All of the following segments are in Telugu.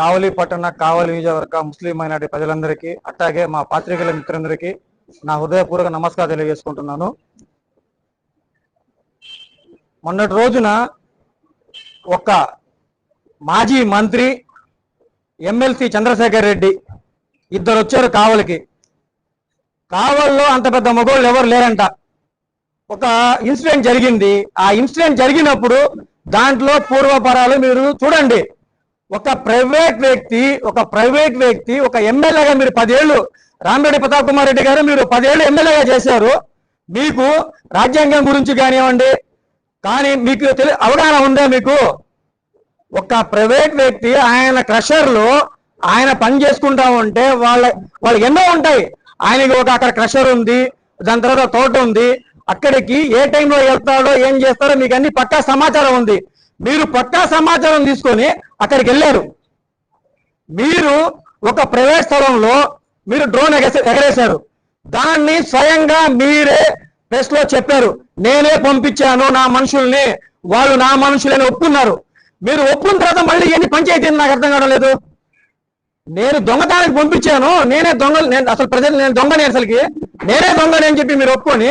కావలి పట్టణ కావలి నియోజకవర్గ ముస్లిం మైనార్టీ ప్రజలందరికీ అట్లాగే మా పాత్రికేయుల మిత్రులందరికీ నా హృదయపూర్వక నమస్కారం తెలియజేసుకుంటున్నాను. మొన్నటి రోజున ఒక మాజీ మంత్రి ఎమ్మెల్సీ చంద్రశేఖర్ రెడ్డి ఇద్దరు వచ్చారు కావలికి. కావల్లో అంత పెద్ద మగోళ్ళు ఎవరు లేరంట. ఒక ఇన్సిడెంట్ జరిగింది. ఆ ఇన్సిడెంట్ జరిగినప్పుడు దాంట్లో పూర్వపరాలు మీరు చూడండి. ఒక ప్రైవేట్ వ్యక్తి ఒక ప్రైవేట్ వ్యక్తి ఒక ఎమ్మెల్యేగా మీరు పదేళ్ళు రామిరెడ్డి ప్రతాప్ కుమార్ రెడ్డి గారు మీరు పదేళ్ళు ఎమ్మెల్యేగా చేశారు. మీకు రాజ్యాంగం గురించి కానివ్వండి కానీ మీకు తెలి అవగాహన ఉందా మీకు? ఒక ప్రైవేట్ వ్యక్తి ఆయన క్రషర్లు ఆయన పని చేసుకుంటా ఉంటే వాళ్ళ వాళ్ళు ఎన్నో ఉంటాయి. ఆయనకి ఒక అక్కడ క్రషర్ ఉంది దాని తర్వాత తోట ఉంది. అక్కడికి ఏ టైంలో వెళ్తాడో ఏం చేస్తాడో మీకు అన్ని పక్కా సమాచారం ఉంది. మీరు పక్కా సమాచారం తీసుకొని అక్కడికి వెళ్ళారు. మీరు ఒక ప్రైవేట్ స్థలంలో మీరు డ్రోన్ ఎగరేశారు. దాన్ని స్వయంగా మీరే ప్రెస్లో చెప్పారు. నేనే పంపించాను నా మనుషుల్ని వాళ్ళు నా మనుషులని ఒప్పుకున్నారు. మీరు ఒప్పుకున్న తర్వాత మళ్ళీ ఎన్ని పంచాయతీ నాకు అర్థం కావడం లేదు. నేను దొంగతనానికి పంపించాను. నేనే దొంగ నేను అసలు ప్రజలు నేను దొంగని అసలుకి. నేనే దొంగని అని చెప్పి మీరు ఒప్పుకొని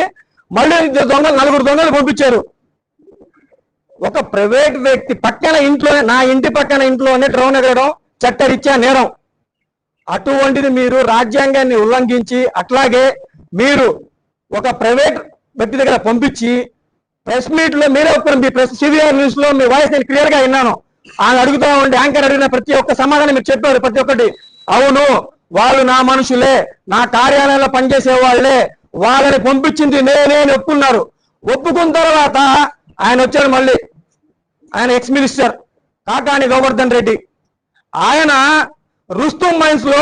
మళ్ళీ ఇద్దరు దొంగలు నలుగురు దొంగలు పంపించారు. ఒక ప్రైవేట్ వ్యక్తి పక్కన ఇంట్లోనే నా ఇంటి పక్కన ఇంట్లోనే డ్రోన్ ఎగరడం చట్టరీత్యా నేరం. అటువంటిది మీరు రాజ్యాంగాన్ని ఉల్లంఘించి అట్లాగే మీరు ఒక ప్రైవేట్ వ్యక్తి దగ్గర పంపించి ప్రెస్ మీట్లో మీరే ఒక్కరు మీ ప్రెస్ సివిఆర్ న్యూస్లో మీ వాయిస్ నేను క్లియర్గా విన్నాను. ఆయన అడుగుతా ఉండే యాంకర్ అడిగిన ప్రతి ఒక్క సమాధానం మీరు చెప్పారు ప్రతి ఒక్కటి. అవును వాళ్ళు నా మనుషులే నా కార్యాలయంలో పనిచేసే వాళ్ళే వాళ్ళని పంపించింది నేనే అని ఒప్పుకున్నారు. ఒప్పుకున్న తర్వాత ఆయన వచ్చాడు మళ్ళీ. ఆయన ఎక్స్ మినిస్టర్ కాకాని గోవర్ధన్ రెడ్డి. ఆయన రుస్తుం మైన్స్లో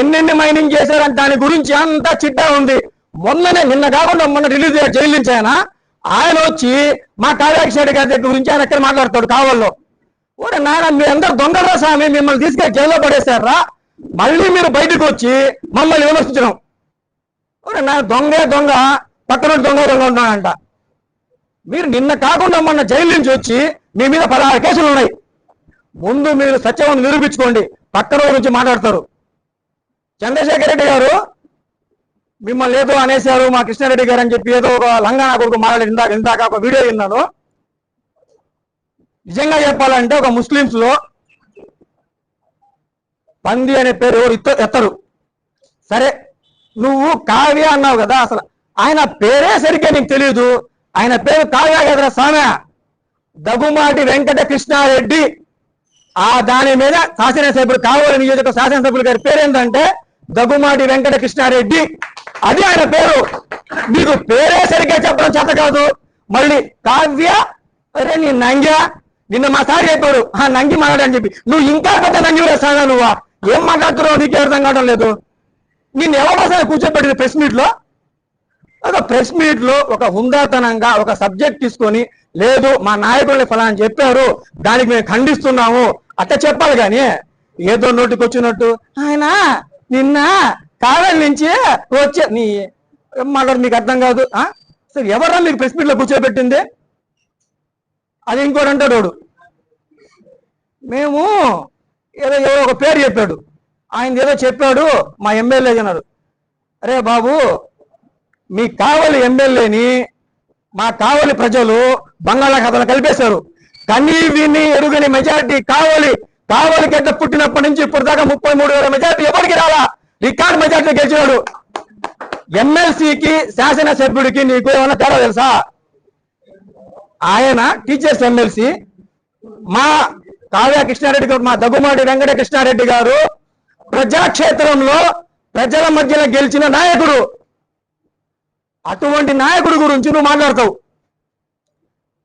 ఎన్నెన్ని మైనింగ్ చేశారని దాని గురించి అంతా చిట్టా ఉంది. మొన్ననే నిన్న కాకుండా మొన్న రిలీజ్ జైలించాయన జైలు నుంచి ఆయన. ఆయన వచ్చి మా కావ్యాక్ష గారి దగ్గర గురించి ఆయన ఎక్కడ మాట్లాడతాడు కావాలో ఓరే నాయన మీ అందరు దొంగరా స్వామి? మిమ్మల్ని తీసుకెళ్ళి జైల్లో పడేశారా? మళ్ళీ మీరు బయటకు వచ్చి మమ్మల్ని విమర్శించడం. ఓరే నా దొంగే దొంగ పక్కన దొంగ దొంగ ఉన్నాడంట. మీరు నిన్న కాకుండా మొన్న జైలు నుంచి వచ్చి మీ మీద పదహారు కేసులు ఉన్నాయి. ముందు మీరు సత్యవాన్ని నిరూపించుకోండి. పక్కన గురించి మాట్లాడతారు. చంద్రశేఖర్ రెడ్డి గారు మిమ్మల్ని ఏదో అనేశారు మా కృష్ణారెడ్డి గారు అని చెప్పి ఏదో ఒక లంగానా కొడుకు మాట్లాడి ఇందాక ఇందాక ఒక వీడియో విన్నాను. నిజంగా చెప్పాలంటే ఒక ముస్లిమ్స్లో పంది అనే పేరు ఎవరు ఇత్త- ఎత్తరు. సరే నువ్వు కావ్య అన్నావు కదా అసలు. ఆయన పేరే సరిగ్గా నీకు తెలియదు ఆయన పేరు కావ్య కదరా సామె దగ్గుమాటి వెంకట కృష్ణారెడ్డి ఆ దాని మీద శాసనసభ్యుడు కావాలి నియోజక శాసనసభ్యులు గారి పేరు ఏంటంటే దగ్గుమాటి వెంకట కృష్ణారెడ్డి అది ఆయన పేరు. మీకు పేరే సరిగ్గా చెప్పడం చేత కాదు. మళ్ళీ కావ్య అరే నీ నంగ్య? నిన్న మా సార్ చెప్పాడు ఆ నంగి మాట్లాడని చెప్పి. నువ్వు ఇంకా పెద్ద నంగి వేస్తానా నువ్వా? ఏం మాట్లాడుతున్నావు? నీకే అర్థం కావడం లేదు. నిన్ను ఎవరు అసలు కూర్చోబెట్టింది ప్రెస్ మీట్లో? ఒక ప్రెస్ మీట్లో ఒక హుందాతనంగా ఒక సబ్జెక్ట్ తీసుకొని లేదు మా నాయకుల్ని ఫలానా చెప్పారు దానికి మేము ఖండిస్తున్నాము. అట్ట చెప్పాలి కానీ ఏదో నోటికి వచ్చినట్టు ఆయన నిన్న కావేరి నుంచి వచ్చే నీ మాట్లాడు మీకు అర్థం కాదు సరే అసలు ఎవరా మీకు ప్రెస్ మీట్లో కూర్చోబెట్టింది? అది ఇంకోటి అంటాడు వాడు. మేము ఏదో ఏదో ఒక పేరు చెప్పాడు. ఆయన ఏదో చెప్పాడు మా ఎమ్మెల్యే అన్నారు. అరే బాబు మీ కావలి ఎమ్మెల్యేని మా కావలి ప్రజలు బంగాళాఖాతంలో కలిపేశారు. కనీ విని ఎరుగని మెజారిటీ కావలి కావలి గడ్డ పుట్టినప్పటి నుంచి ఇప్పటిదాకా ముప్పై మూడు వేల మెజారిటీ ఎవరికి రాలా? Record majority గెలిచినాడు. ఎమ్మెల్సీకి శాసనసభ్యుడికి నీకు ఏమైనా తేడా తెలుసా? ఆయన టీచర్స్ ఎమ్మెల్సీ. మా కావ్య కృష్ణారెడ్డి గారు మా దగ్గుమాటి వెంకట కృష్ణారెడ్డి గారు ప్రజాక్షేత్రంలో ప్రజల మధ్యలో గెలిచిన నాయకుడు. అటువంటి నాయకుడి గురించి నువ్వు మాట్లాడతావు.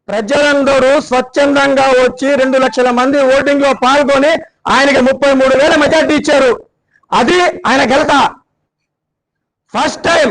ప్రజలందరూ స్వచ్ఛందంగా వచ్చి రెండు లక్షల మంది ఓటింగ్లో పాల్గొని ఆయనకి ముప్పై మూడు వేల మెజార్టీ ఇచ్చారు. అది ఆయన గెలత ఫస్ట్ టైం